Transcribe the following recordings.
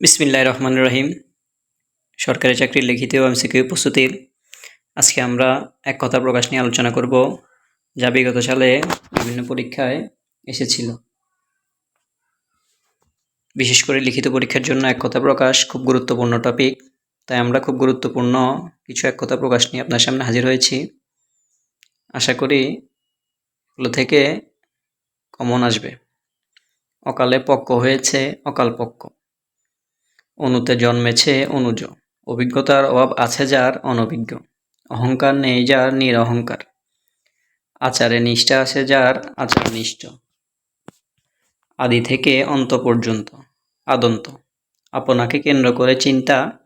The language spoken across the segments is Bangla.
বিসমিল্লাহ রহমান রহিম সরকারি চাকরির লিখিত ও এমসিকিউ প্রস্তুতির আজকে আমরা এক কথা প্রকাশ নিয়ে আলোচনা করব, যা বিগত সালে বিভিন্ন পরীক্ষায় এসেছিল। বিশেষ করে লিখিত পরীক্ষার জন্য এক কথা প্রকাশ খুব গুরুত্বপূর্ণ টপিক তাই আমরা খুব গুরুত্বপূর্ণ কিছু এক কথা প্রকাশ নিয়ে আপনার সামনে হাজির হয়েছি। আশা করি এগুলো থেকে কমন আসবে। অকালে পক্ক হয়েছে, অকাল পক্ক। অনুতে জন্মেছে অনুজ। অভিজ্ঞতার অভাব আছে যার অনভিজ্ঞ। অহংকার নেই যার নিরহংকার। আচারে নিষ্ঠা আছে যার আচার নিষ্ঠ আদি থেকে অন্ত পর্যন্ত। আদন্ত। আপনাকে কেন্দ্র করে চিন্তা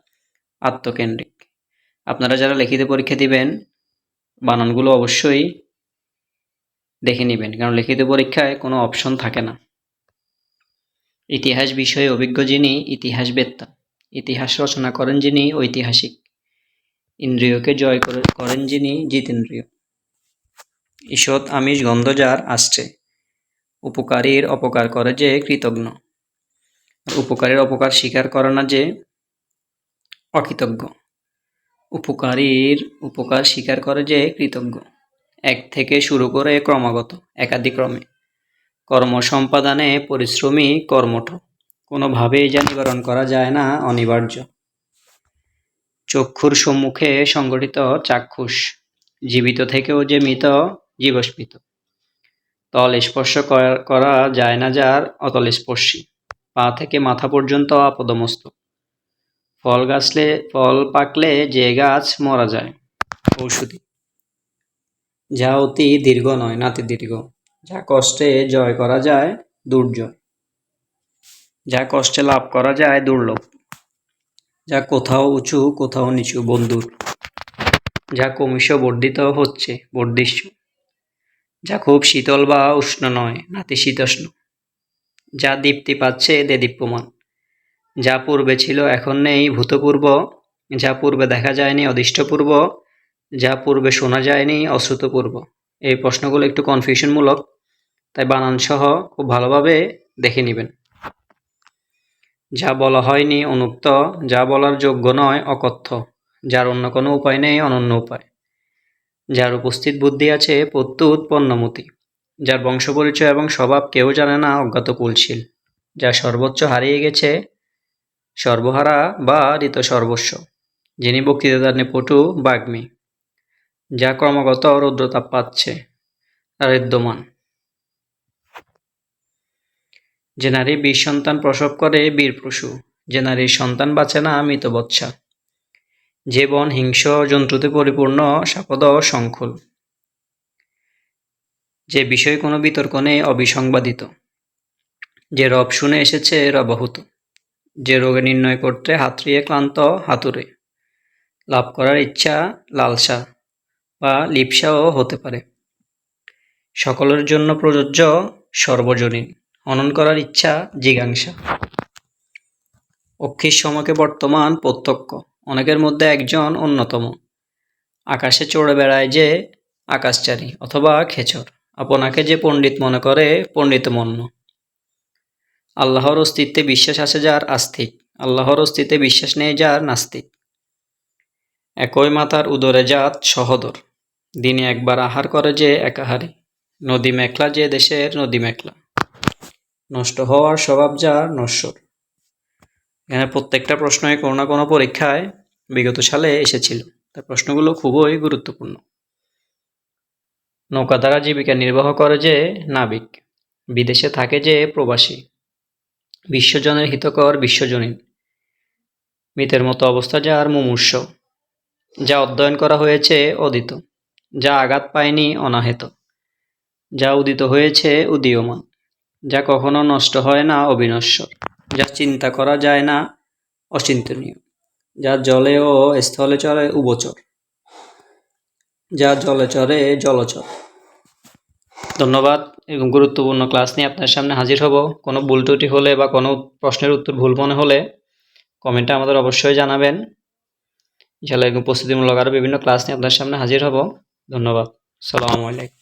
আত্মকেন্দ্রিক। আপনারা যারা লিখিত পরীক্ষা দিবেন, বানানগুলো অবশ্যই দেখে নেবেন। কারণ লিখিত পরীক্ষায় কোনো অপশন থাকে না। ইতিহাস বিষয়ে অভিজ্ঞ যিনি ইতিহাসবেত্তা। ইতিহাস রচনা করেন যিনি ঐতিহাসিক। ইন্দ্রিয়কে জয় করে করেন যিনি জিতেন্দ্রিয়। ঈষৎ আমিষ গন্ধ যার আসছে। উপকারীর অপকার করে যে কৃতজ্ঞ। উপকারীর অপকার স্বীকার করে না যে অকৃতজ্ঞ। উপকারীর উপকার স্বীকার করে যে কৃতজ্ঞ। এক থেকে শুরু করে ক্রমাগত একাধিক্রমে কর্ম সম্পাদনে পরিশ্রমী কর্মঠ। কোনোভাবেই যা নিবারণ করা যায় না, অনিবার্য। চক্ষুর সম্মুখে সংগঠিত চাক্ষুষ, জীবিত থেকেও যে মৃত, জীবস্মিত। তল স্পর্শ করা যায় না যার অতল স্পর্শী। পা থেকে মাথা পর্যন্ত আপদমস্ত ফল গাছলে, ফল পাকলে যে গাছ মরা যায়। ঔষধি। যা অতি দীর্ঘ নয় নাতি দীর্ঘ যা কষ্টে জয় করা যায় দুর্জয় যা কষ্টে লাভ করা যায় দুর্লভ। যা কোথাও উঁচু, কোথাও নিচু বন্ধুর। যা ক্রমশ বর্ধিত হচ্ছে বর্ধিষ্য যা খুব শীতল বা উষ্ণ নয় নাতিশীতোষ্ণ যা দীপ্তি পাচ্ছে দেদীপ্যমান যা পূর্বে ছিল এখন নেই ভূতপূর্ব। যা পূর্বে দেখা যায়নি অদৃষ্টপূর্ব। যা পূর্বে শোনা যায়নি অশ্রুতপূর্ব। এই প্রশ্নগুলো একটু কনফিউশনমূলক তাই বানান সহ খুব ভালোভাবে দেখে নেবেন। যা বলা হয়নি অনুক্ত, যা বলার যোগ্য নয় অকথ্য, যার অন্য কোনো উপায় নেই অনন্য উপায়। যার উপস্থিত বুদ্ধি আছে প্রত্যুৎ পণ্যমতি, যার বংশ পরিচয় এবং স্বভাব কেউ জানে না অজ্ঞাত কুলশীল যা সর্বোচ্চ হারিয়ে গেছে সর্বহারা বা ঋত সর্বস্ব, যিনি বক্তৃতার পটু বাগ্মী, যা ক্রমাগত রৌদ্রতাপ পাচ্ছে ঋদ্যমান যে নারী বীর সন্তান প্রসব করে বীর পশু, যে নারীর সন্তান বাঁচে না মৃত বচ্ছা যে বন হিংস জন্তুতে পরিপূর্ণ, সাপদ সংকুল। যে বিষয় কোনো বিতর্ক নেই, অবিসংবাদিত। যে রব শুনে এসেছে, রবাহুত। যে রোগে নির্ণয় করতে হাতড়িয়ে ক্লান্ত হাতুরে লাভ করার ইচ্ছা, লালসা বা লিপসাও হতে পারে। সকলের জন্য প্রযোজ্য, সর্বজনীন। হনন করার ইচ্ছা জিজ্ঞাংসা। অক্ষির সমকে বর্তমান প্রত্যক্ষ, অনেকের মধ্যে একজন অন্যতম। আকাশে চড়ে বেড়ায় যে আকাশচারী অথবা খেচর, আপনাকে যে পণ্ডিত মনে করে পণ্ডিত মন্য। আল্লাহর অস্তিত্বে বিশ্বাস আছে যার আস্তিক, আল্লাহর অস্তিত্বে বিশ্বাস নেই যার নাস্তিক। একই মাতার উদরে জাত সহদর, দিনে একবার আহার করে যে একাহারে, নদী মেখলা যে দেশের নদী মেখলা। নষ্ট হওয়ার স্বভাব যার নশ্বর। এখানে প্রত্যেকটা প্রশ্নই কোনো না কোনো পরীক্ষায় বিগত সালে এসেছিল। তার প্রশ্নগুলো খুবই গুরুত্বপূর্ণ। নৌকা দ্বারা জীবিকা নির্বাহ করে যে নাবিক, বিদেশে থাকে যে প্রবাসী, বিশ্বজনের হিতকর বিশ্বজনীন, মৃতের মতো অবস্থা যার মুমূর্ষ, যা অধ্যয়ন করা হয়েছে অদিত, যা আঘাত পায়নি অনাহেত, যা উদিত হয়েছে উদীয়মান। যা কখনো নষ্ট হয় না অবিনশ্বর, যা চিন্তা করা যায় না অচিন্তনীয়, যা জলে ও স্থলে চলে উবচর, যা জলে চরে জলচর। ধন্যবাদ এবং গুরুত্বপূর্ণ ক্লাস নিয়ে আপনার সামনে হাজির হব। কোনো ভুল ত্রুটি হলে বা কোনো প্রশ্নের উত্তর ভুল মনে হলে কমেন্টে আমাদের অবশ্যই জানাবেন। ইনশাআল্লাহ এবং প্রস্তুতিমূলক আরও বিভিন্ন ক্লাস নিয়ে আপনার সামনে হাজির হব। ধন্যবাদ। সালামু আলাইকুম।